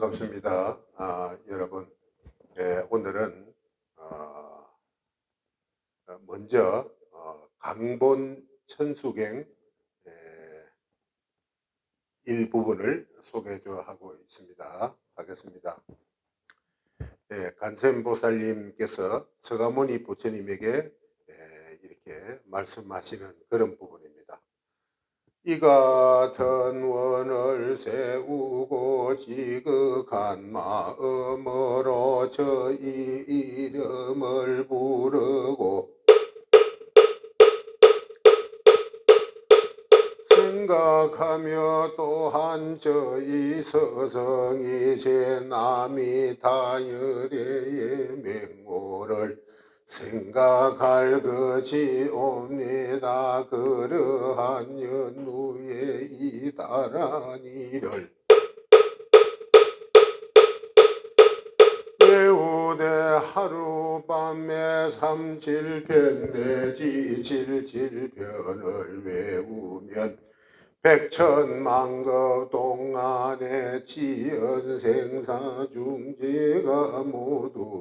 예, 반갑습니다. 아, 여러분, 예, 오늘은 어, 어, 먼저 어, 강본 천수경 예, 일부분을 소개해 줘 하고 있습니다. 하겠습니다. 예, 간센보살님께서 서가모니 부처님에게 예, 이렇게 말씀하시는 그런 부분입니다. 이 같은 원을 세우고 지극한 마음으로 저희 이름을 부르고 생각하며 또한 저희 서성이 제 남이 다열의 맹모를 생각할 것이 옵니다. 그러한 연후에 이다라니를 외우되 하루밤에 삼칠편 내지 칠칠편을 외우면 백천만급 동안에 지연생사 중재가 모두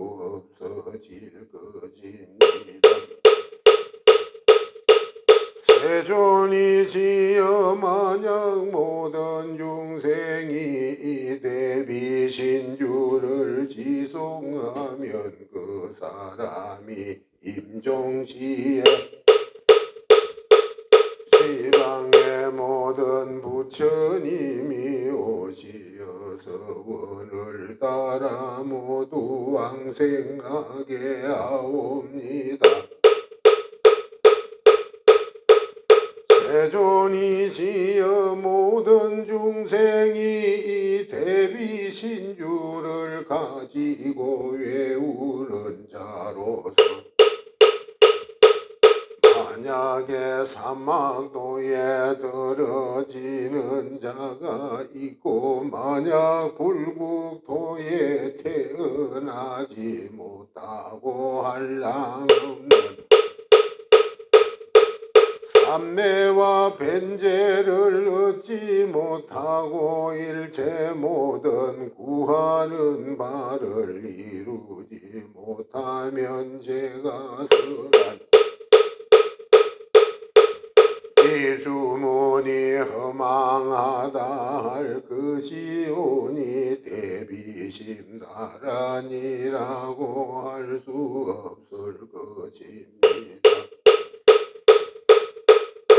세 만약에 사막도에 떨어지는 자가 있고 만약 불국토에 태어나지 못하고 없는 삼매와 벤제를 얻지 못하고 일체 모든 구하는 바를 이루지 못하면 제가 설한 이 주문이 허망하다 할 것이오니 대비신다란이라고 할 수 없을 것입니다.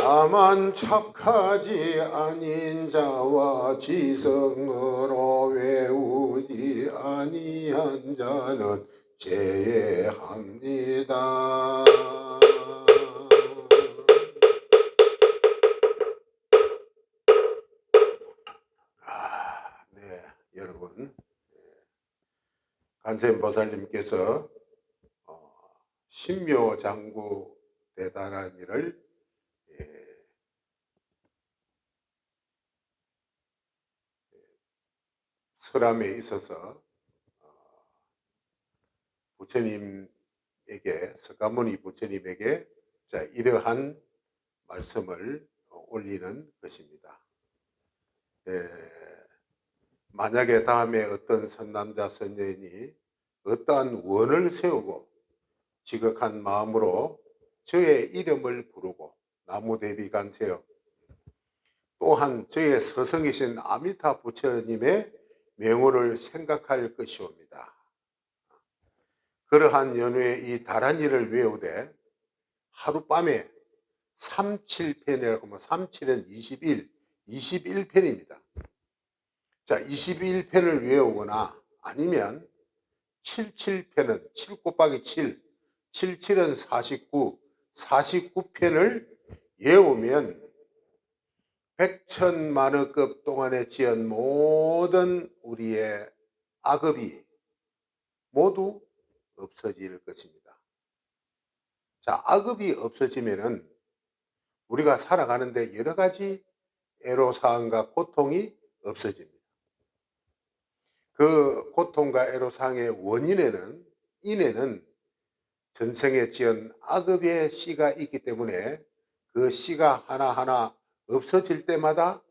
다만 착하지 아닌 자와 지성으로 외우지 아니한 자는 제외합니다. 간센보살님께서 어, 신묘장구 대단한 일을 예, 설함에 있어서 어, 부처님에게 석가모니 부처님에게 자 이러한 말씀을 어, 올리는 것입니다. 예, 만약에 다음에 어떤 선남자 선녀인이 어떠한 원을 세우고 지극한 마음으로 저의 이름을 부르고 나무 대비 간세요. 또한 저의 서성이신 아미타 부처님의 명호를 생각할 것이옵니다. 그러한 연후에 이 다란이를 외우되 하룻밤에 37편이라고 하면 37은 21, 21편입니다. 자, 21편을 외우거나 아니면 77편은 7 곱하기 7, 77은 49, 49편을 외우면 백천만억급 동안에 지은 모든 우리의 악업이 모두 없어질 것입니다. 자, 악업이 없어지면은 우리가 살아가는데 여러 가지 애로사항과 고통이 없어집니다. 그 고통과 애로사항의 원인에는 인에는 전생에 지은 악업의 씨가 있기 때문에 그 씨가 하나하나 없어질 때마다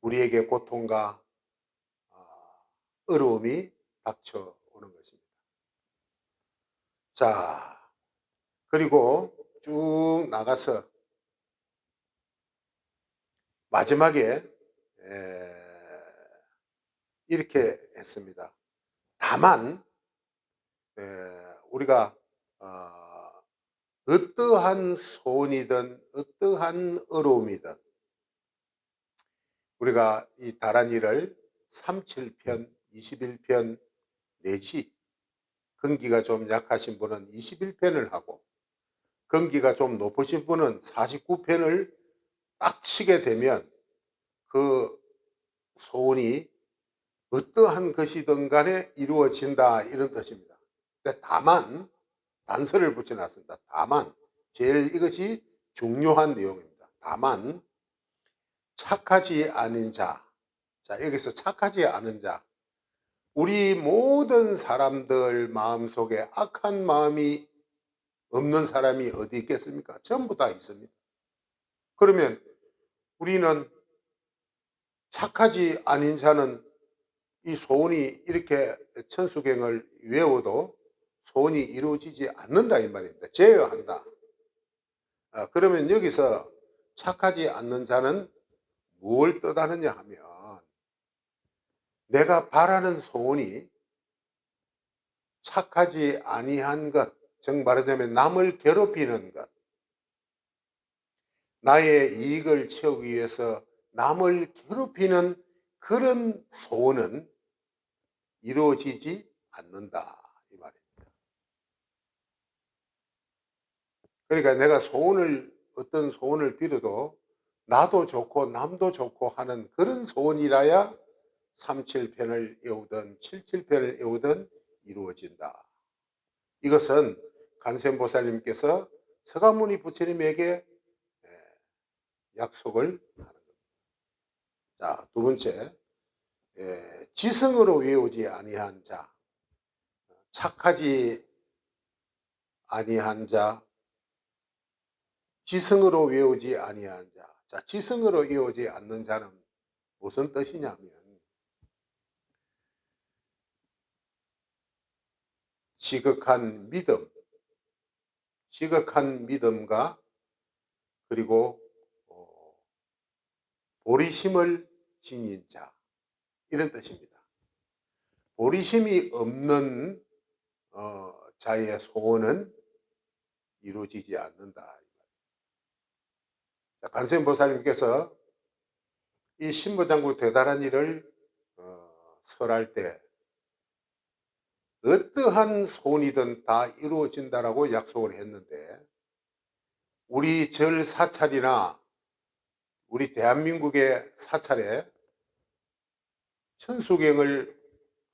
우리에게 고통과 어, 어려움이 닥쳐오는 것입니다. 자, 그리고 쭉 나가서 마지막에 에, 이렇게 했습니다. 다만 에, 우리가 어, 어떠한 소원이든 어떠한 어려움이든 우리가 이 다란이를 37편, 21편 내지 근기가 좀 약하신 분은 21편을 하고 근기가 좀 높으신 분은 49편을 딱 치게 되면 그 소원이 어떠한 것이든 간에 이루어진다 이런 뜻입니다. 다만 단서를 붙여놨습니다. 다만 제일 이것이 중요한 내용입니다. 다만 착하지 않은 자, 자 여기서 착하지 않은 자, 우리 모든 사람들 마음속에 악한 마음이 없는 사람이 어디 있겠습니까? 전부 다 있습니다. 그러면 우리는 착하지 않은 자는 이 소원이 이렇게 천수경을 외워도 소원이 이루어지지 않는다 이 말입니다. 제어한다. 아, 그러면 여기서 착하지 않는 자는 뭘 뜻하느냐 하면 내가 바라는 소원이 착하지 아니한 것, 즉 말하자면 남을 괴롭히는 것, 나의 이익을 채우기 위해서 남을 괴롭히는 그런 소원은 이루어지지 않는다 이 말입니다. 그러니까 내가 소원을 어떤 소원을 빌어도 나도 좋고 남도 좋고 하는 그런 소원이라야 37편을 외우든 77편을 외우든 이루어진다. 이것은 간센보살님께서 서가모니 부처님에게 약속을 하는 겁니다. 자, 두 번째, 예, 지성으로 외우지 아니한 자, 착하지 아니한 자, 지성으로 외우지 아니한 자. 자, 지성으로 외우지 않는 자는 무슨 뜻이냐면 지극한 믿음, 지극한 믿음과 그리고 어, 보리심을 지닌 자 이런 뜻입니다. 보리심이 없는 어, 자의 소원은 이루어지지 않는다. 간세보살님께서 이 신보장구 대단한 일을 어, 설할 때 어떠한 소원이든 다 이루어진다라고 약속을 했는데 우리 절 사찰이나 우리 대한민국의 사찰에 천수경을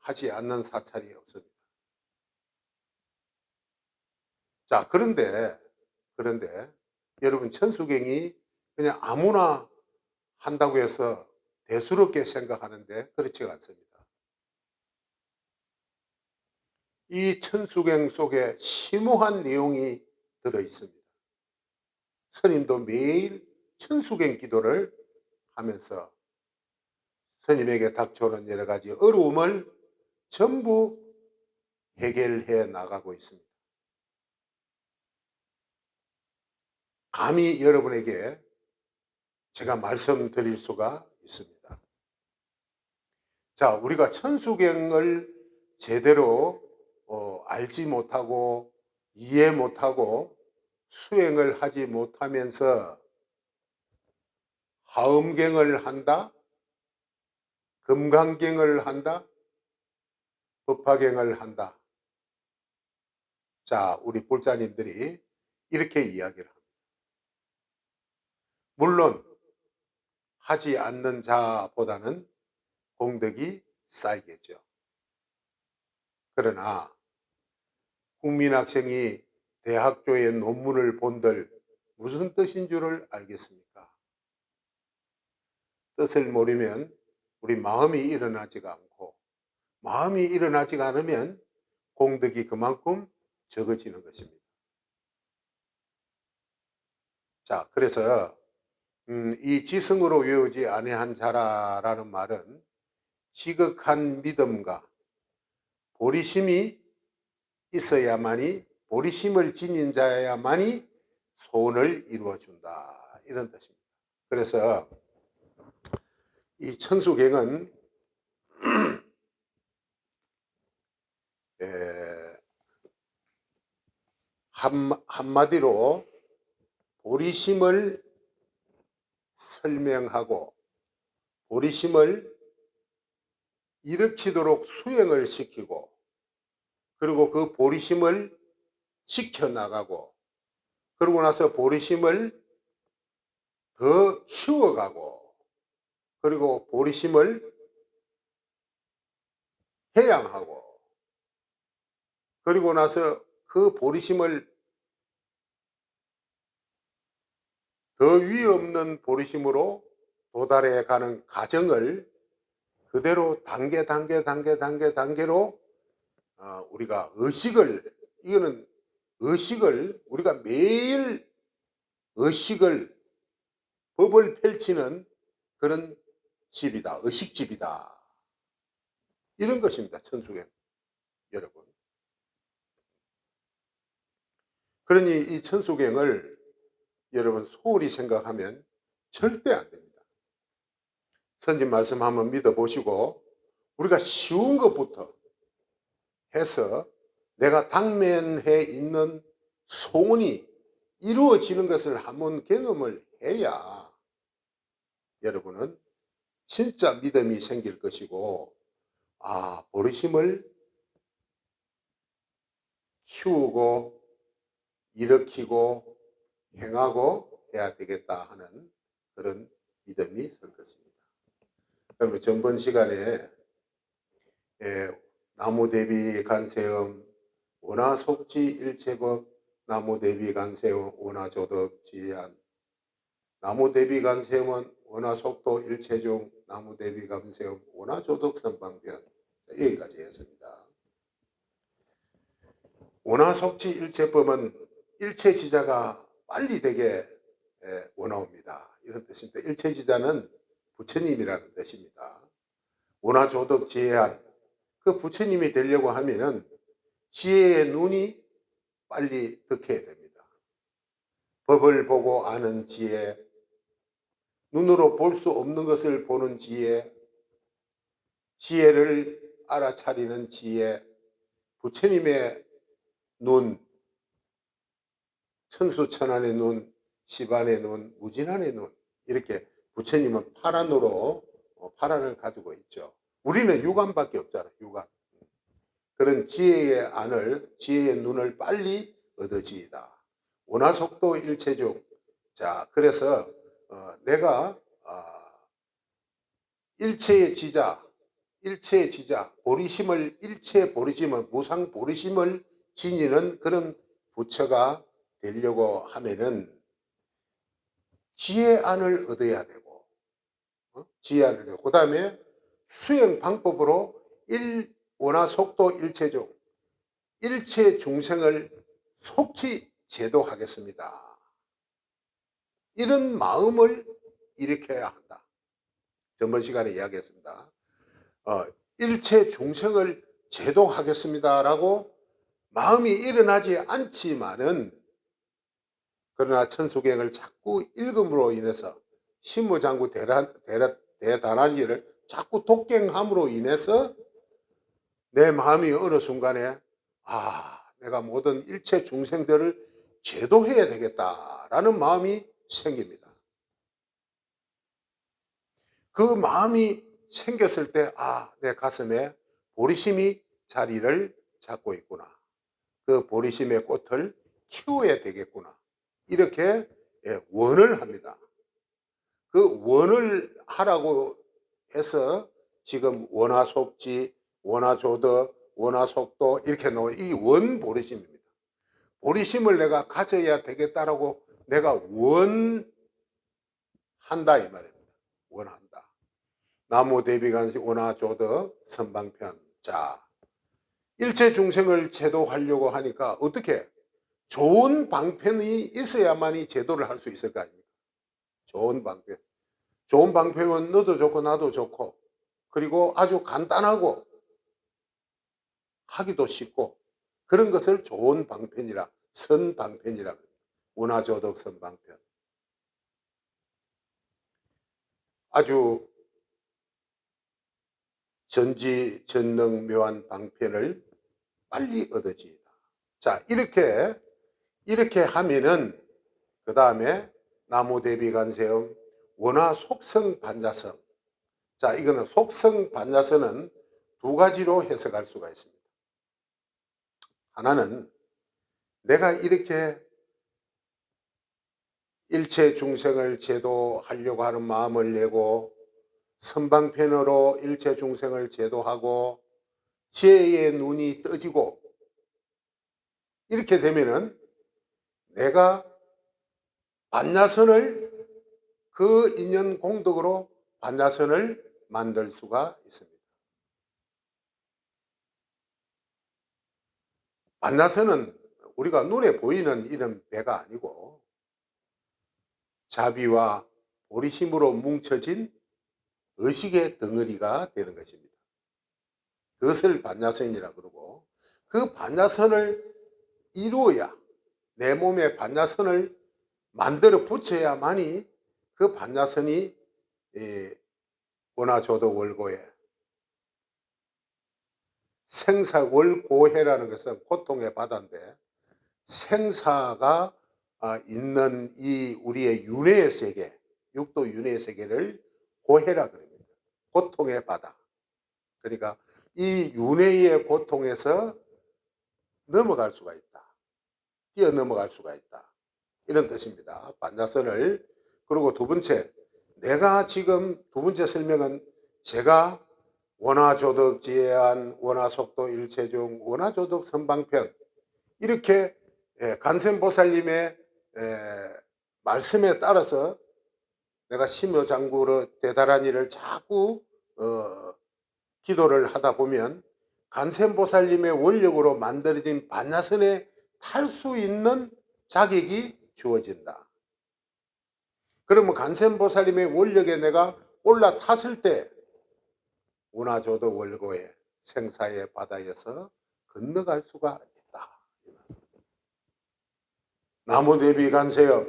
하지 않는 사찰이 없습니다. 자, 그런데, 그런데, 여러분, 천수경이 그냥 아무나 한다고 해서 대수롭게 생각하는데 그렇지가 않습니다. 이 천수경 속에 심오한 내용이 들어 있습니다. 스님도 매일 천수경 기도를 하면서 스님에게 닥쳐오는 여러 가지 어려움을 전부 해결해 나가고 있습니다. 감히 여러분에게 제가 말씀드릴 수가 있습니다. 자, 우리가 천수경을 제대로 어, 알지 못하고 이해 못하고 수행을 하지 못하면서 하음경을 한다, 금강경을 한다, 법화경을 한다. 자, 우리 불자님들이 이렇게 이야기를 합니다. 물론 하지 않는 자보다는 공덕이 쌓이겠죠. 그러나 국민학생이 대학교의 논문을 본들 무슨 뜻인 줄을 알겠습니까? 뜻을 모르면 우리 마음이 일어나지가 않고 마음이 일어나지가 않으면 공덕이 그만큼 적어지는 것입니다. 자, 그래서 음, 이 지성으로 외우지 아니한 자라라는 말은 지극한 믿음과 보리심이 있어야만이 보리심을 지닌 자야만이 소원을 이루어준다 이런 뜻입니다. 그래서 이 천수경은 에, 한, 한마디로 보리심을 설명하고 보리심을 일으키도록 수행을 시키고 그리고 그 보리심을 지켜나가고 그러고 나서 보리심을 더 키워가고 그리고 보리심을 해양하고 그리고 나서 그 보리심을 더 위 없는 보리심으로 도달해 가는 과정을 그대로 단계 단계 단계 단계 단계로 어, 우리가 의식을 이거는 의식을 우리가 매일 의식을 법을 펼치는 그런 집이다 의식집이다. 이런 것입니다 천수경 여러분. 그러니 이 천수경을 여러분 소홀히 생각하면 절대 안 됩니다. 선진 말씀 한번 믿어보시고 우리가 쉬운 것부터 해서 내가 당면해 있는 소원이 이루어지는 것을 한번 경험을 해야 여러분은 진짜 믿음이 생길 것이고 아 버리심을 키우고 일으키고 행하고 해야 되겠다 하는 그런 믿음이 설 것입니다. 그러면 전번 시간에 예, 나무 대비 간세음 원화 속지 일체법 나무 대비 간세음 원화 조덕 지한 나무 대비 간세음은 원화 속도 일체중 나무 대비 간세음 원화 조덕 선방변 여기까지 했습니다. 원화 속지 일체법은 일체 지자가 빨리 되게 예, 원하옵니다. 이런 뜻입니다. 일체 지자는 부처님이라는 뜻입니다. 원화조덕 지혜한 그 부처님이 되려고 하면은 지혜의 눈이 빨리 득해야 됩니다. 법을 보고 아는 지혜, 눈으로 볼 수 없는 것을 보는 지혜, 지혜를 알아차리는 지혜, 부처님의 눈, 천수천안의 눈, 시반의 눈, 무진한의 눈 이렇게 부처님은 파란으로 어, 파란을 가지고 있죠. 우리는 육안밖에 없잖아요. 육안. 그런 지혜의 안을 지혜의 눈을 빨리 얻어지이다. 원화속도 일체중. 자, 그래서 어, 내가 어, 일체의 지자, 일체의 지자, 보리심을 일체 보리심을 무상 보리심을 지니는 그런 부처가 되려고 하면은 지혜 안을 얻어야 되고 어? 지혜 안을 얻고 그 다음에 수행 방법으로 일 원화 속도 일체중 일체 중생을 속히 제도하겠습니다. 이런 마음을 일으켜야 한다. 전번 시간에 이야기했습니다. 어, 일체 중생을 제도하겠습니다라고 마음이 일어나지 않지만은 그러나 천수경을 자꾸 읽음으로 인해서 신무장구 대란, 대란, 대단한 일을 자꾸 독경함으로 인해서 내 마음이 어느 순간에 아 내가 모든 일체 중생들을 제도해야 되겠다라는 마음이 생깁니다. 그 마음이 생겼을 때 아 내 가슴에 보리심이 자리를 잡고 있구나. 그 보리심의 꽃을 키워야 되겠구나. 이렇게 예, 원을 합니다. 그 원을 하라고 해서 지금 원화속지, 원화조덕, 원화속도 이렇게 놓은 이 원보리심입니다. 보리심을 내가 가져야 되겠다라고 내가 원한다 이 말입니다. 원한다. 나무 대비간시 원화 조덕 선방편. 자, 일체 중생을 제도하려고 하니까 어떻게 좋은 방편이 있어야만이 제도를 할 수 있을 거 아닙니까? 좋은 방편. 좋은 방편은 너도 좋고 나도 좋고 그리고 아주 간단하고 하기도 쉽고 그런 것을 좋은 방편이라 선방편이라 원화조덕 선 방편 아주 전지 전능 묘한 방편을 빨리 얻어지이다. 자 이렇게 이렇게 하면은 그 다음에 나무 대비 간세음 원화 속성 반자성 자 이거는 속성 반자성은 두 가지로 해석할 수가 있습니다. 하나는 내가 이렇게 일체 중생을 제도하려고 하는 마음을 내고 선방편으로 일체 중생을 제도하고 지혜의 눈이 떠지고 이렇게 되면은 내가 반야선을 그 인연 공덕으로 반야선을 만들 수가 있습니다. 반야선은 우리가 눈에 보이는 이런 배가 아니고 자비와 보리심으로 뭉쳐진 의식의 덩어리가 되는 것입니다. 그것을 반야선이라 그러고 그 반야선을 이루어야 내 몸에 반야선을 만들어 붙여야만이 그 반야선이 원화조도 월고에 생사월고해라는 것은 고통의 바다인데 생사가 아, 있는 이 우리의 윤회의 세계, 육도 윤회의 세계를 고해라 그럽니다. 고통의 바다. 그러니까 이 윤회의 고통에서 넘어갈 수가 있다. 뛰어 넘어갈 수가 있다. 이런 뜻입니다. 반자선을. 그리고 두 번째, 내가 지금 두 번째 설명은 제가 원화조덕 지혜한 원화속도 일체중 원화조덕 선방편 이렇게 예, 간센보살님의 예, 말씀에 따라서 내가 심여장구로 대단한 일을 자꾸 어, 기도를 하다 보면 간센보살님의 원력으로 만들어진 반야선에 탈 수 있는 자격이 주어진다. 그러면 간센보살님의 원력에 내가 올라탔을 때 운하조도 월고의 생사의 바다에서 건너갈 수가 있다. 나무 대비 간세요.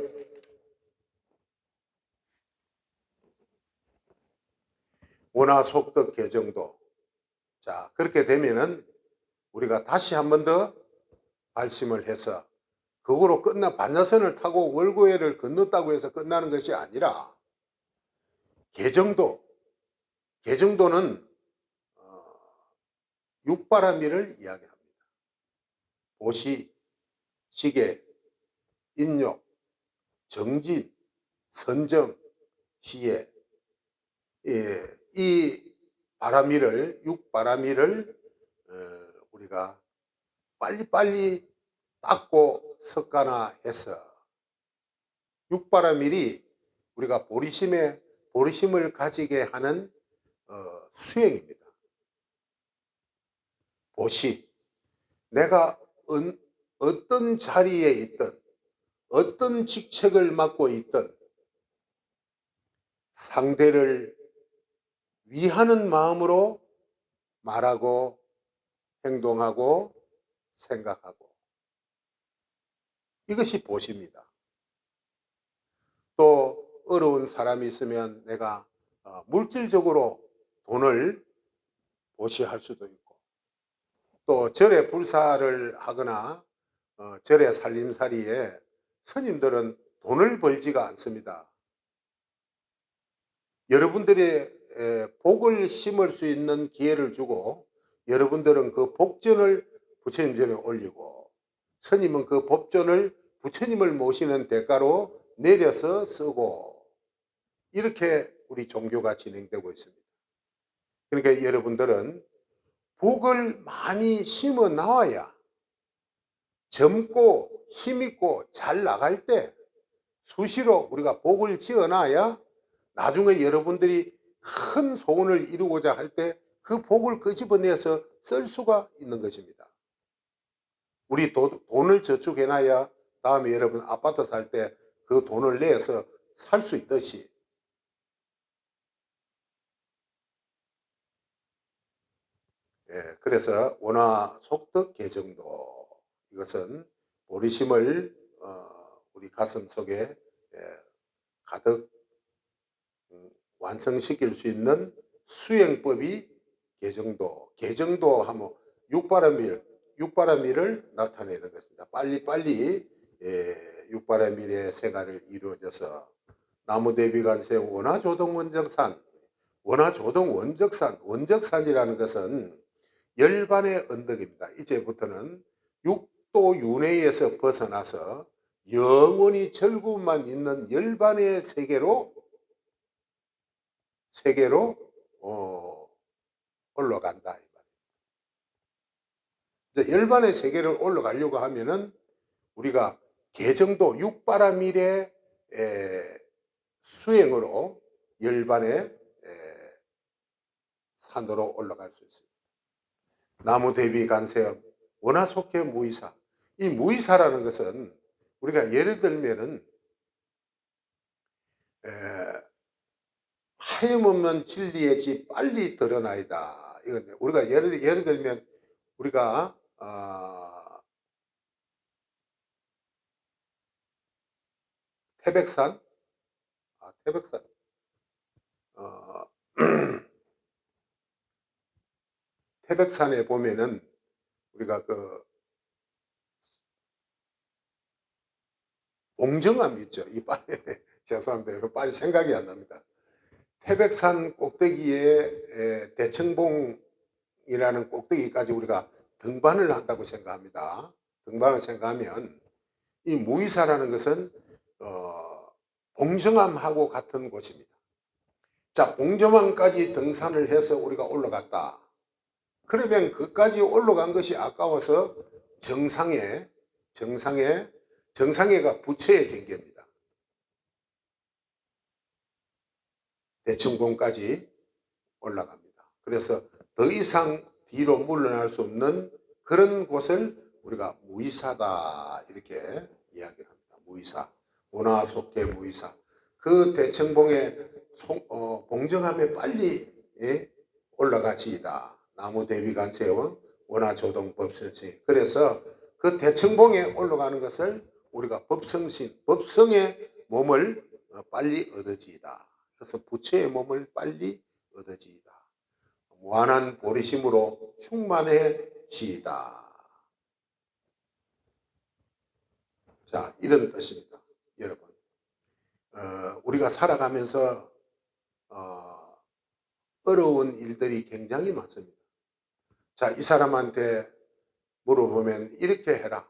원화 속덕 개정도. 자, 그렇게 되면은 우리가 다시 한 번 더 발심을 해서 그거로 끝나 반야선을 타고 월고회를 건넜다고 해서 끝나는 것이 아니라 개정도 개정도는 어, 육바라미를 이야기합니다. 보시, 시계, 인욕, 정진, 선정, 지혜 예, 이 바라미를 육바라미를 어, 우리가 빨리빨리 닦고 섞거나 해서 육바라밀이 우리가 보리심에 보리심을 가지게 하는 어, 수행입니다. 보시 내가 은, 어떤 자리에 있든 어떤 직책을 맡고 있든 상대를 위하는 마음으로 말하고 행동하고 생각하고 이것이 보시입니다. 또 어려운 사람이 있으면 내가 어, 물질적으로 돈을 보시할 수도 있고 또 절에 불사를 하거나 어, 절의 살림살이에 스님들은 돈을 벌지가 않습니다. 여러분들의 복을 심을 수 있는 기회를 주고 여러분들은 그 복전을 부처님 전에 올리고 스님은 그 법전을 부처님을 모시는 대가로 내려서 쓰고 이렇게 우리 종교가 진행되고 있습니다. 그러니까 여러분들은 복을 많이 심어 나와야 젊고 힘있고 잘 나갈 때 수시로 우리가 복을 지어 놔야 나중에 여러분들이 큰 소원을 이루고자 할 때 그 복을 끄집어내서 쓸 수가 있는 것입니다. 우리 도, 돈을 저축해놔야 다음에 여러분 아파트 살 때 그 돈을 내서 살 수 있듯이 예, 그래서 원화 속덕 개정도 이것은 보리심을 어, 우리 가슴 속에 예, 가득 음, 완성시킬 수 있는 수행법이 개정도. 개정도 하면 육바라밀, 육바라밀을 나타내는 것입니다. 빨리빨리 예, 육바라밀의 생활을 이루어져서 나무대비관세 원화조동 원적산, 원화조동 원적산, 원적산이라는 것은 열반의 언덕입니다. 이제부터는 육 도 윤회에서 벗어나서 영원히 절구만 있는 열반의 세계로 세계로 어, 올라간다. 이제 열반의 세계를 올라가려고 하면은 우리가 개정도 육바라밀의 에, 수행으로 열반의 에, 산으로 올라갈 수 있습니다. 나무 대비 간세음 원화 속해 무이사. 이 무이사라는 것은 우리가 예를 들면은 에, 하염없는 진리의 집 빨리 드러나이다. 이건 우리가 예를 예를 들면 우리가 어, 태백산 아, 태백산 어, 태백산에 보면은 우리가 그 봉정암 있죠. 이 빨리 죄송합니다. 빨리 생각이 안 납니다. 태백산 꼭대기에 에, 대청봉이라는 꼭대기까지 우리가 등반을 한다고 생각합니다. 등반을 생각하면 이 무이사라는 것은 어, 봉정암하고 같은 곳입니다. 자, 봉정암까지 등산을 해서 우리가 올라갔다. 그러면 그까지 올라간 것이 아까워서 정상에 정상에 정상에가 부처의 경계입니다. 대청봉까지 올라갑니다. 그래서 더 이상 뒤로 물러날 수 없는 그런 곳을 우리가 무이사다 이렇게 이야기를 합니다. 무이사, 원화 속계 무이사. 그 대청봉의 송- 어, 봉정함에 빨리 예, 올라가지이다. 나무 대비관세원 원화 조동 법성신. 그래서 그 대청봉에 올라가는 것을 우리가 법성신, 법성의 몸을 어, 빨리 얻어지이다. 그래서 부처의 몸을 빨리 얻어지이다. 무한한 보리심으로 충만해지이다. 자, 이런 뜻입니다. 여러분. 어, 우리가 살아가면서 어, 어려운 일들이 굉장히 많습니다. 자, 이 사람한테 물어보면 이렇게 해라.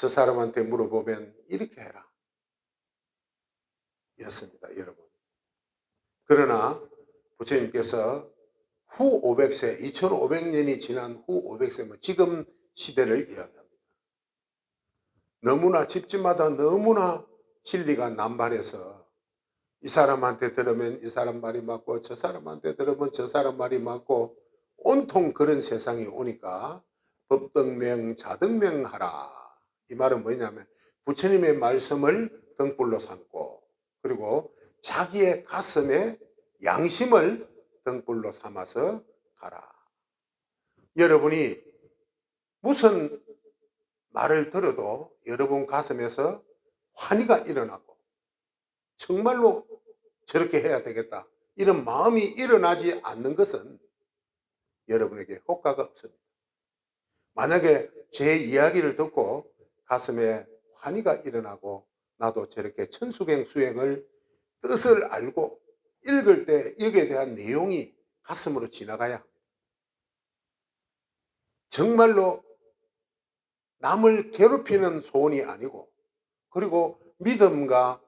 저 사람한테 물어보면 이렇게 해라. 이렇습니다, 여러분. 그러나 부처님께서 후 500세, 2500년이 지난 후 500세, 뭐 지금 시대를 이야기합니다. 너무나 집집마다 너무나 진리가 남발해서 이 사람한테 들으면 이 사람 말이 맞고 저 사람한테 들으면 저 사람 말이 맞고 온통 그런 세상이 오니까 법등명 자등명하라 이 말은 뭐냐면 부처님의 말씀을 등불로 삼고 그리고 자기의 가슴에 양심을 등불로 삼아서 가라 여러분이 무슨 말을 들어도 여러분 가슴에서 환희가 일어나고 정말로 저렇게 해야 되겠다. 이런 마음이 일어나지 않는 것은 여러분에게 효과가 없습니다. 만약에 제 이야기를 듣고 가슴에 환희가 일어나고 나도 저렇게 천수경 수행을 뜻을 알고 읽을 때 여기에 대한 내용이 가슴으로 지나가야 합니다. 정말로 남을 괴롭히는 소원이 아니고 그리고 믿음과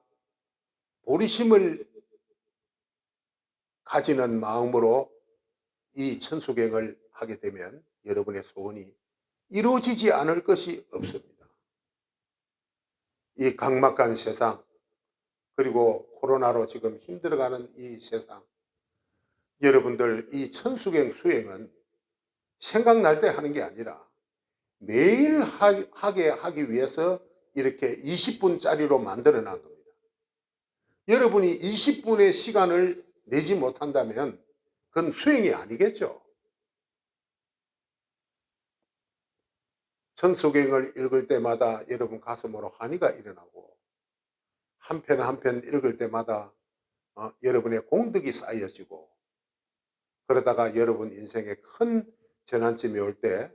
보리심을 가지는 마음으로 이 천수경을 하게 되면 여러분의 소원이 이루어지지 않을 것이 없습니다. 이 강막한 세상 그리고 코로나로 지금 힘들어가는 이 세상 여러분들 이 천수경 수행은 생각날 때 하는 게 아니라 매일 하- 하게 하기 위해서 이렇게 20분짜리로 만들어 놨 겁니다. 여러분이 20분의 시간을 내지 못한다면 그건 수행이 아니겠죠. 천수경을 읽을 때마다 여러분 가슴으로 환희가 일어나고 한편 한편 읽을 때마다 어, 여러분의 공덕이 쌓여지고 그러다가 여러분 인생에 큰 전환점이 올 때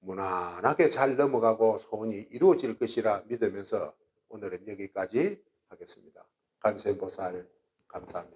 무난하게 잘 넘어가고 소원이 이루어질 것이라 믿으면서 오늘은 여기까지 하겠습니다. 간세보살 감사합니다.